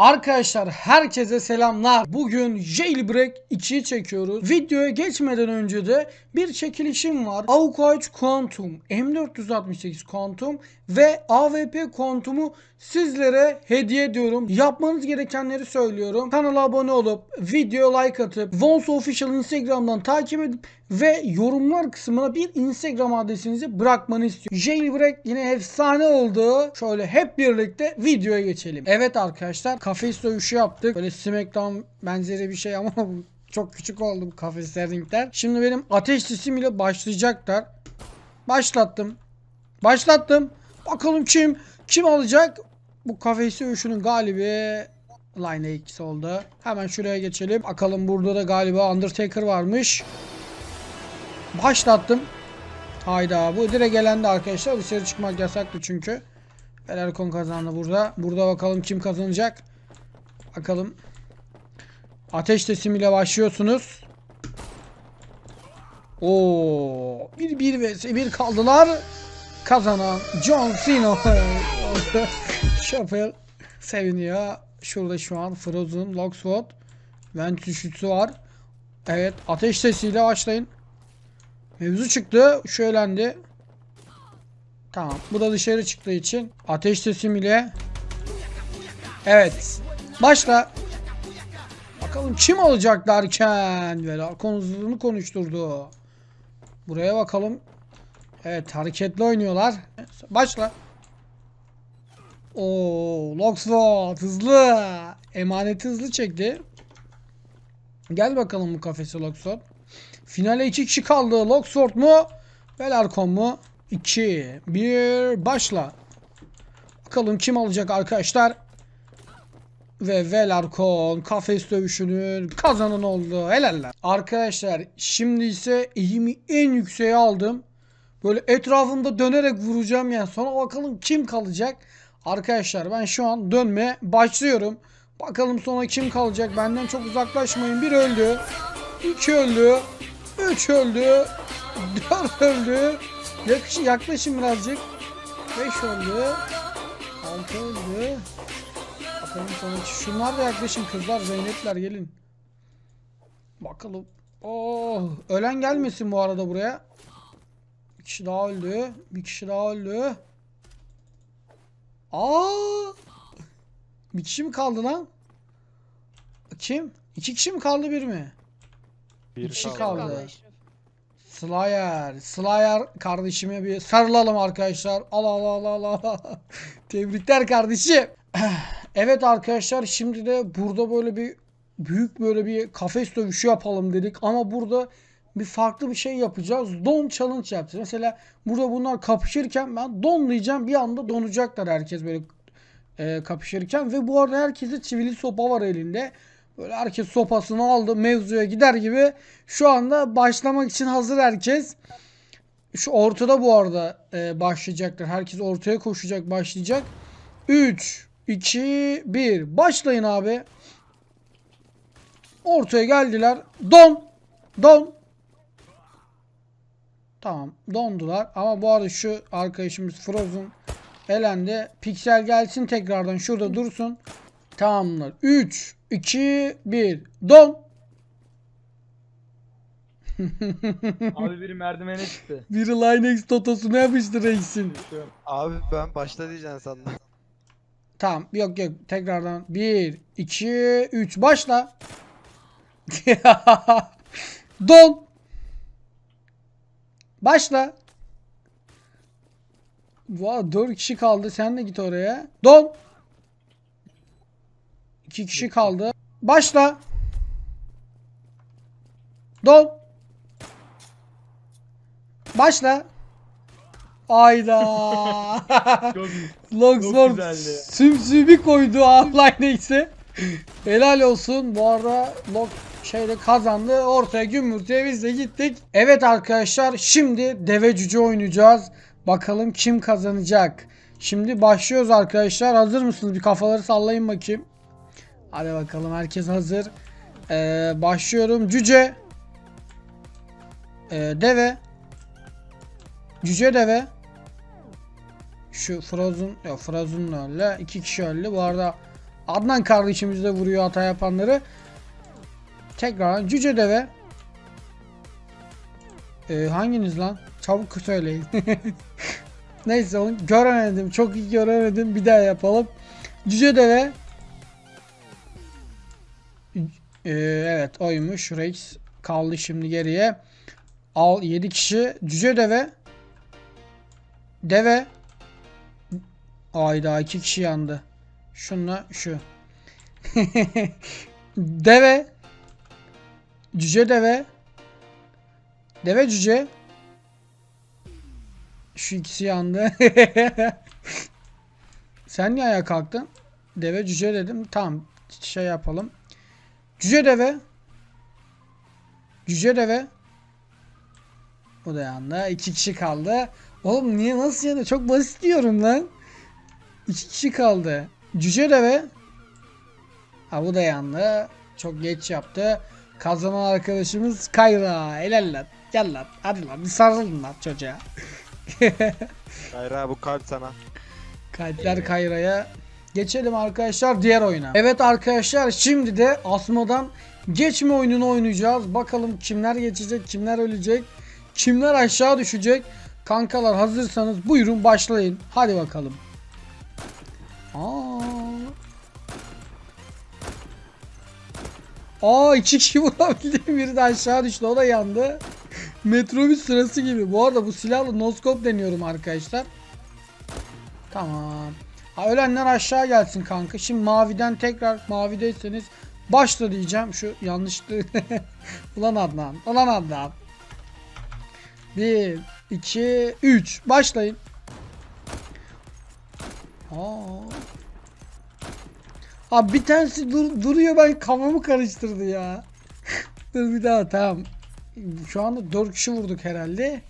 Arkadaşlar herkese selamlar. Bugün Jailbreak 2'yi çekiyoruz. Videoya geçmeden önce de bir çekilişim var. Avukaç Quantum, M468 Quantum ve AWP Quantum'u sizlere hediye ediyorum. Yapmanız gerekenleri söylüyorum. Kanala abone olup, video like atıp, Vons Official Instagram'dan takip edip ve yorumlar kısmına bir Instagram adresinizi bırakmanı istiyorum. Jailbreak yine efsane oldu. Şöyle hep birlikte videoya geçelim. Evet arkadaşlar kafes dövüşü yaptık. Böyle Smackdown benzeri bir şey ama çok küçük oldu bu kafesler ringler. Şimdi benim ateş sesim ile başlayacaklar. Başlattım. Başlattım. Bakalım kim kim alacak? Bu kafes dövüşünün galibi Line X oldu. Hemen şuraya geçelim. Bakalım burada da galiba Undertaker varmış. Başlattım. Hayda bu direkt gelendi arkadaşlar. Dışarı çıkmak yasaktı çünkü. Fenerkon kazandı burada. Burada bakalım kim kazanacak. Bakalım. Ateş tesimiyle başlıyorsunuz. Oo, bir bir vs bir kaldılar. Kazanan John Cena. Şapel seviniyor. Şurada şu an Frozen, Locksword, Vent düşüsü var. Evet, ateş sesiyle başlayın. Mevzu çıktı. Şu elendi. Tamam. Bu da dışarı çıktığı için ateş sesim ile Evet. Başla. Bakalım kim alacak derken ve konusunu konuşturdu. Buraya bakalım. Evet hareketli oynuyorlar. Başla. Oo, Loxford hızlı. Emaneti hızlı çekti. Gel bakalım bu kafesi Loxford. Finale iki kişi kaldı. Loxford mu? Velarkon mu? 2 1 başla. Bakalım kim alacak arkadaşlar? Ve Velarkon kafes dövüşünün kazananı oldu. Helaller. Arkadaşlar şimdi ise eğimi en yükseğe aldım. Böyle etrafımda dönerek vuracağım yani. Sonra bakalım kim kalacak? Arkadaşlar ben şu an dönmeye başlıyorum. Bakalım sonra kim kalacak? Benden çok uzaklaşmayın. Bir öldü. iki öldü. Üç öldü. Dört öldü. Yakış, yaklaşın birazcık. 5 oldu. 6 oldu. Bakalım sonraki. Şunlar da yaklaşın kızlar. Zeynepler gelin. Bakalım. Oh, ölen gelmesin bu arada buraya. Bir kişi daha öldü. Bir kişi daha öldü. Aa! Bir kişi mi kaldı lan? Kim? İki kişi mi kaldı bir mi? Bir Bir kişi kaldı. kaldı. Slayer. Slayer kardeşime bir sarılalım arkadaşlar. Al al al al al. Tebrikler kardeşim. evet arkadaşlar şimdi de burada böyle bir büyük böyle bir kafes dövüşü yapalım dedik. Ama burada bir farklı bir şey yapacağız. Don challenge yapacağız. Mesela burada bunlar kapışırken ben donlayacağım. Bir anda donacaklar herkes böyle e, kapışırken. Ve bu arada herkese çivili sopa var elinde. Böyle herkes sopasını aldı mevzuya gider gibi. Şu anda başlamak için hazır herkes. Şu ortada bu arada e, başlayacaklar. Herkes ortaya koşacak başlayacak. 3, 2, 1. Başlayın abi. Ortaya geldiler. Don. Don. Tamam dondular. Ama bu arada şu arkadaşımız Frozen elendi. Piksel gelsin tekrardan şurada dursun. Tamamlar. 3, 2, 1. Don. Abi biri merdivene çıktı. Biri Linex totosunu yapıştı reisin. Abi ben başla diyeceksin sandım. Tamam yok yok tekrardan 1 2 3 başla. Don. Başla. Vay 4 kişi kaldı. Sen de git oraya. Don. 2 kişi kaldı. Başla. Don. Başla. Ayda. Güzeldi. sümsüğü koydu Allah neyse. Helal olsun. Bu arada Lok şeyde kazandı. Ortaya gümürtüye biz de gittik. Evet arkadaşlar şimdi deve cüce oynayacağız. Bakalım kim kazanacak. Şimdi başlıyoruz arkadaşlar. Hazır mısınız? Bir kafaları sallayın bakayım. Hadi bakalım herkes hazır. Ee, başlıyorum. Cüce. Ee, deve. Cüce deve. Şu Frozen, ya Frozen öyle. iki kişi öldü. Bu arada Adnan kardeşimiz de vuruyor hata yapanları. Tekrar cüce deve. Ee, hanginiz lan? Çabuk söyleyin. Neyse onu göremedim. Çok iyi göremedim. Bir daha yapalım. Cüce deve. Ee, evet oymuş. Rex kaldı şimdi geriye. Al 7 kişi. Cüce deve. Deve. Ayda 2 kişi yandı. Şunla şu. deve. Cüce deve. Deve cüce. Şu ikisi yandı. Sen niye ayağa kalktın? Deve cüce dedim. Tamam. Şey yapalım. Cüce deve. Cüce deve. O da yandı. İki kişi kaldı. Oğlum niye nasıl yandı? Çok basit diyorum lan. İki kişi kaldı. Cüce deve. Ha bu da yandı. Çok geç yaptı. Kazanan arkadaşımız Kayra. Helal lan. Gel lan. Hadi lan. Bir sarılın lan çocuğa. Hayır abi bu kalp sana. Kalpler Kayra'ya. Geçelim arkadaşlar diğer oyuna. Evet arkadaşlar şimdi de Asma'dan geçme oyununu oynayacağız. Bakalım kimler geçecek, kimler ölecek, kimler aşağı düşecek. Kankalar hazırsanız buyurun başlayın. Hadi bakalım. Aa. Aa iki kişi vurabildi. Biri de aşağı düştü. O da yandı. Metrobüs sırası gibi. Bu arada bu silahla noskop deniyorum arkadaşlar. Tamam. Ha, ölenler aşağı gelsin kanka. Şimdi maviden tekrar mavideyseniz başla diyeceğim. Şu yanlışlığı. Ulan Adnan. Ulan Adnan. 1 2 3 başlayın. Aa. Abi bir tanesi dur- duruyor ben kafamı karıştırdı ya. Dur bir daha tamam. Şu anda 4 kişi vurduk herhalde.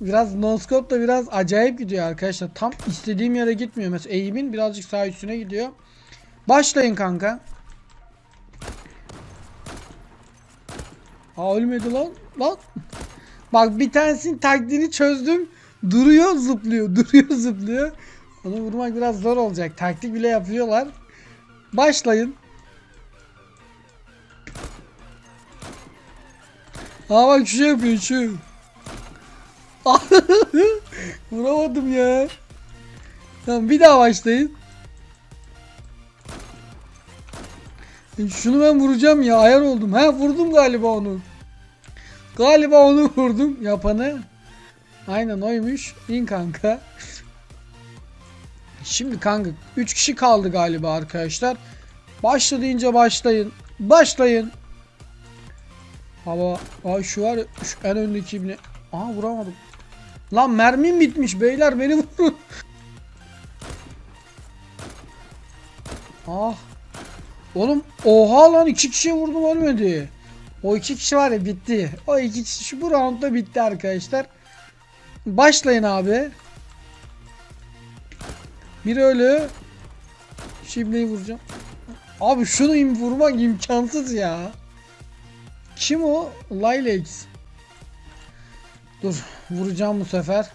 Biraz noskop da biraz acayip gidiyor arkadaşlar. Tam istediğim yere gitmiyor. Mesela eğimin birazcık sağ üstüne gidiyor. Başlayın kanka. Aa ölmedi lan. Lan. Bak bir tanesinin taktiğini çözdüm. Duruyor zıplıyor. Duruyor zıplıyor. Onu vurmak biraz zor olacak. Taktik bile yapıyorlar. Başlayın. Aa bak şu şey yapıyor şu. Vuramadım ya. Tamam bir daha başlayın. E, Şunu ben vuracağım ya ayar oldum. Ha vurdum galiba onu. Galiba onu vurdum yapanı. Aynen oymuş. İn kanka. Şimdi kanka 3 kişi kaldı galiba arkadaşlar. Başla deyince başlayın. Başlayın. Hava, ay şu var şu en öndeki ibne. Aha vuramadım. Lan mermim bitmiş beyler beni vurun. Ah. Oğlum oha lan iki kişiye vurdum ölmedi. O iki kişi var ya bitti. O iki kişi şu bu roundda bitti arkadaşlar. Başlayın abi. Biri ölü. Şimdi vuracağım. Abi şunu im vurmak imkansız ya. Kim o? Lilacs. Dur vuracağım bu sefer.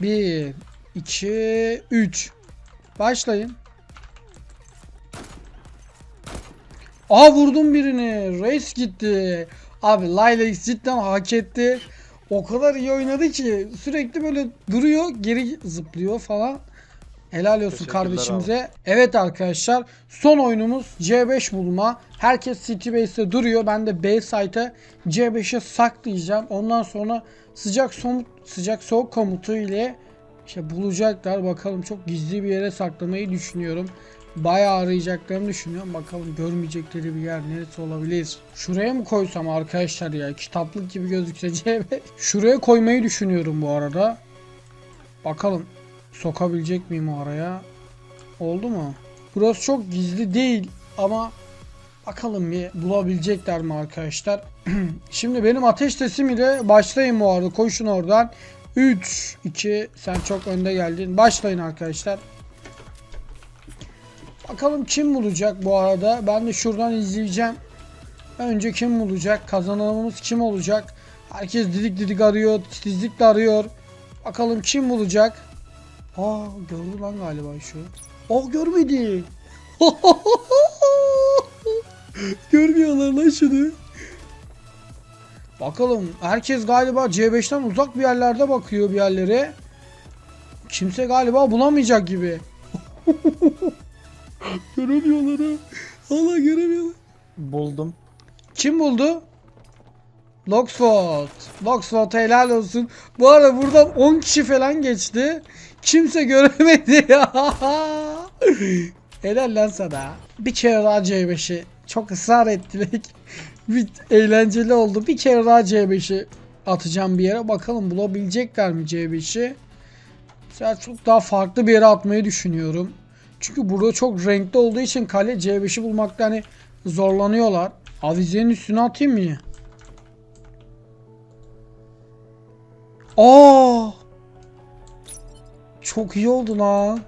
1 2 3 Başlayın. Aa vurdum birini. Race gitti. Abi Lilacs cidden hak etti. O kadar iyi oynadı ki sürekli böyle duruyor, geri zıplıyor falan. Helal olsun kardeşimize. Evet arkadaşlar son oyunumuz C5 bulma. Herkes City Base'te duruyor. Ben de B site'e C5'e saklayacağım. Ondan sonra sıcak somut sıcak soğuk komutu ile işte bulacaklar. Bakalım çok gizli bir yere saklamayı düşünüyorum. Bayağı arayacaklarını düşünüyorum. Bakalım görmeyecekleri bir yer neresi olabilir. Şuraya mı koysam arkadaşlar ya? Kitaplık gibi gözükse C5. Şuraya koymayı düşünüyorum bu arada. Bakalım sokabilecek miyim o araya? Oldu mu? Burası çok gizli değil ama bakalım bir bulabilecekler mi arkadaşlar? Şimdi benim ateş sesim ile başlayın bu arada. Koşun oradan. 3 2 sen çok önde geldin. Başlayın arkadaşlar. Bakalım kim bulacak bu arada. Ben de şuradan izleyeceğim. Önce kim bulacak? Kazananımız kim olacak? Herkes didik didik arıyor. Titizlikle arıyor. Bakalım kim bulacak? Aa gördü lan galiba şu. Oh görmedi. Görmüyorlar lan şunu. Bakalım herkes galiba C5'ten uzak bir yerlerde bakıyor bir yerlere. Kimse galiba bulamayacak gibi. göremiyorlar ha. Allah göremiyorlar. Buldum. Kim buldu? Loxford. Loxford helal olsun. Bu arada buradan 10 kişi falan geçti. Kimse göremedi ya. helal lan sana. Bir kere daha C5'i. Çok ısrar ettiler. bir eğlenceli oldu. Bir kere daha C5'i atacağım bir yere. Bakalım bulabilecekler mi C5'i? Mesela çok daha farklı bir yere atmayı düşünüyorum. Çünkü burada çok renkli olduğu için kale C5'i bulmakta hani zorlanıyorlar. Avizenin üstüne atayım mı? Aa! Çok iyi oldu lan.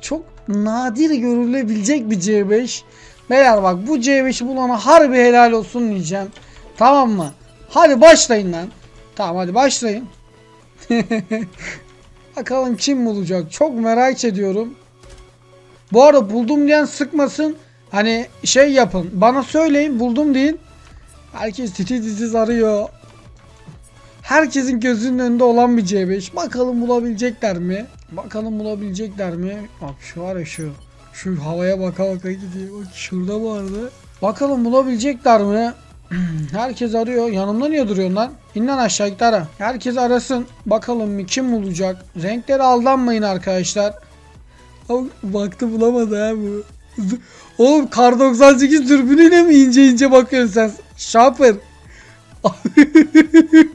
Çok nadir görülebilecek bir C5. Beyler bak bu C5'i bulana harbi helal olsun diyeceğim. Tamam mı? Hadi başlayın lan. Tamam hadi başlayın. Bakalım kim bulacak. Çok merak ediyorum. Bu arada buldum diyen sıkmasın. Hani şey yapın. Bana söyleyin buldum deyin. Herkes titiz titiz arıyor. Herkesin gözünün önünde olan bir C5. Bakalım bulabilecekler mi? Bakalım bulabilecekler mi? Bak şu var ya şu. Şu havaya baka baka gidiyor. Bak şurada vardı. Bakalım bulabilecekler mi? Herkes arıyor. Yanımda niye duruyorsun lan? İn lan aşağı ara. Herkes arasın. Bakalım mı kim bulacak? Renklere aldanmayın arkadaşlar. Ama baktı bulamadı ha bu. Oğlum kar 98 dürbünüyle mi ince ince bakıyorsun sen? Şapır.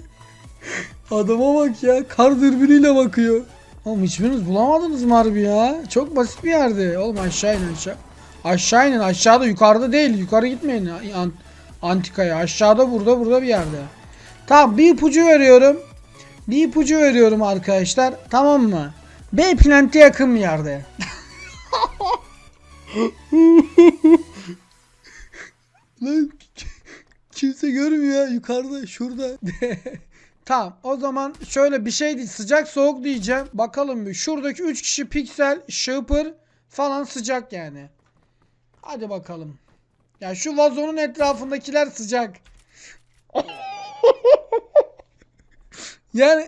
Adama bak ya kar dürbünüyle bakıyor. Oğlum hiçbiriniz bulamadınız mı harbi ya? Çok basit bir yerde. Oğlum aşağı in aşağı. Aşağı inin aşağıda yukarıda değil. Yukarı gitmeyin an antikaya. Aşağıda burada burada bir yerde. Tamam bir ipucu veriyorum. Bir ipucu veriyorum arkadaşlar. Tamam mı? B plante yakın bir yerde. Lan kimse görmüyor ya yukarıda şurada. tamam o zaman şöyle bir şey değil sıcak soğuk diyeceğim. Bakalım bir şuradaki 3 kişi piksel şıpır falan sıcak yani. Hadi bakalım. Ya şu vazonun etrafındakiler sıcak. yani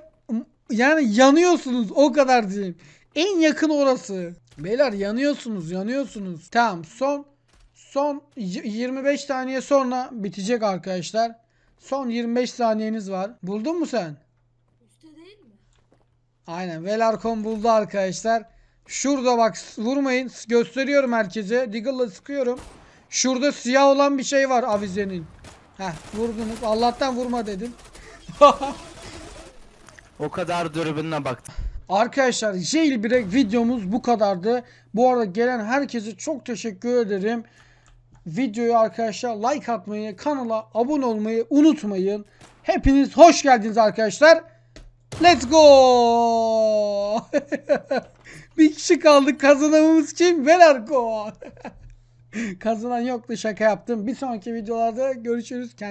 yani yanıyorsunuz o kadar diyeyim. En yakın orası. Beyler yanıyorsunuz yanıyorsunuz. Tamam son son y- 25 saniye sonra bitecek arkadaşlar. Son 25 saniyeniz var. Buldun mu sen? Üstte değil mi? Aynen. Velarcom buldu arkadaşlar. Şurada bak vurmayın. Gösteriyorum herkese. Deagle'la sıkıyorum. Şurada siyah olan bir şey var avizenin. Heh vurdunuz. Allah'tan vurma dedim. O kadar dürbününe baktım. Arkadaşlar jailbreak videomuz bu kadardı. Bu arada gelen herkese çok teşekkür ederim. Videoyu arkadaşlar like atmayı, kanala abone olmayı unutmayın. Hepiniz hoş geldiniz arkadaşlar. Let's go. bir kişi kaldı. Kazanımız kim? Velarko. Kazanan yoktu şaka yaptım. Bir sonraki videolarda görüşürüz. Kendinize